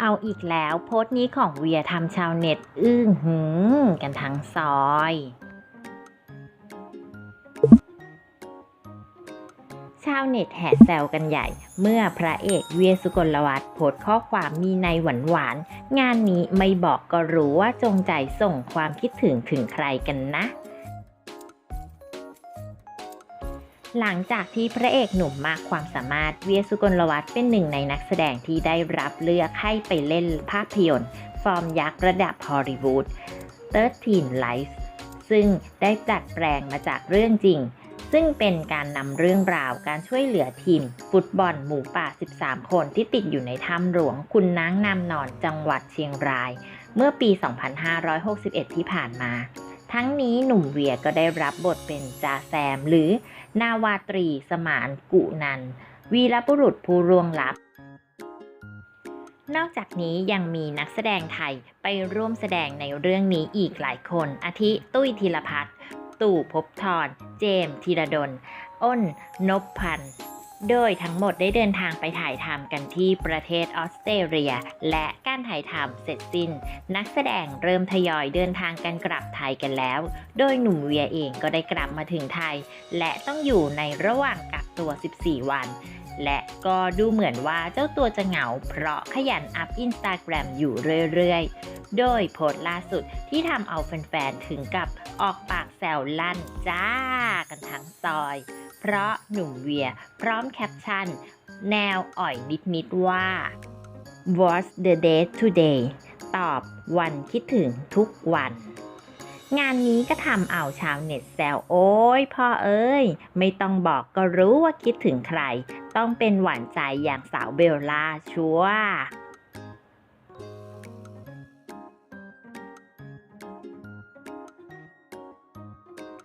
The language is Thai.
เอาอีกแล้วโพสต์นี้ของเวียทำชาวเน็ตอึ้งหือกันทั้งซอย ชาวเน็ตแห่แซวกันใหญ่ เมื่อพระเอกเวียสุกลวัฒน์โพสต์ข้อความมีในหวานหวานงานนี้ไม่บอกก็รู้ว่าจงใจส่งความคิดถึงถึงใครกันนะ หลังจากที่พระเอกหนุ่มมากความสามารถเวียสุกลวัฒน์เป็นหนึ่งในนักแสดงที่ได้รับเลือกให้ไปเล่นภาพยนตร์ ฟอร์มยักษ์ระดับฮอลลีวูด13 Lives ซึ่งได้จัดแปลงมาจากเรื่องจริง ซึ่งเป็นการนำเรื่องราวการช่วยเหลือทีม ฟุตบอลหมูป่า 13 คนที่ติดอยู่ในถ้ำหลวงคุณนางนามนอนจังหวัดเชียงราย เมื่อปี 2561 ที่ผ่านมา ทั้งนี้หนุ่มเวียก็ได้รับบทเป็นจาแซม หรือนาวาตรีสมานกุนัน วีรบุรุษผู้ร่วงลับ นอกจากนี้ยังมีนักแสดงไทยไปร่วมแสดงในเรื่องนี้อีกหลายคน อาทิตุ้ยธีรพัฒน์ตู่ภพบทรเจมธีรดล อ้นนพพันธ์ โดยทั้งหมดได้เดินทางไปถ่ายทำกันที่ประเทศออสเตรเลีย และการถ่ายทำเสร็จสิ้น นักแสดงเริ่มทยอยเดินทางกันกลับไทยกันแล้ว โดยหนุ่มเวียเองก็ได้กลับมาถึงไทย และต้องอยู่ในระหว่างกักตัว 14 วัน และก็ดูเหมือนว่าเจ้าตัวจะเหงา เพราะขยันอัพอินสตาแกรมอยู่เรื่อยๆ โดยโพสต์ล่าสุดที่ทำเอาแฟนๆถึงกับออกปากแซวลั่นจ้ากัน ซอย เพราะหนุ่มเวียพร้อมแคปชั่น แนวอ่อยนิดๆว่า What's the date today ตอบวันคิดถึงทุกวัน งานนี้ก็ทำเอาชาวเน็ตแซวโอ้ยพ่อเอ้ย ไม่ต้องบอกก็รู้ว่าคิดถึงใคร ต้องเป็นหวานใจอย่างสาวเบลล่าชัวร์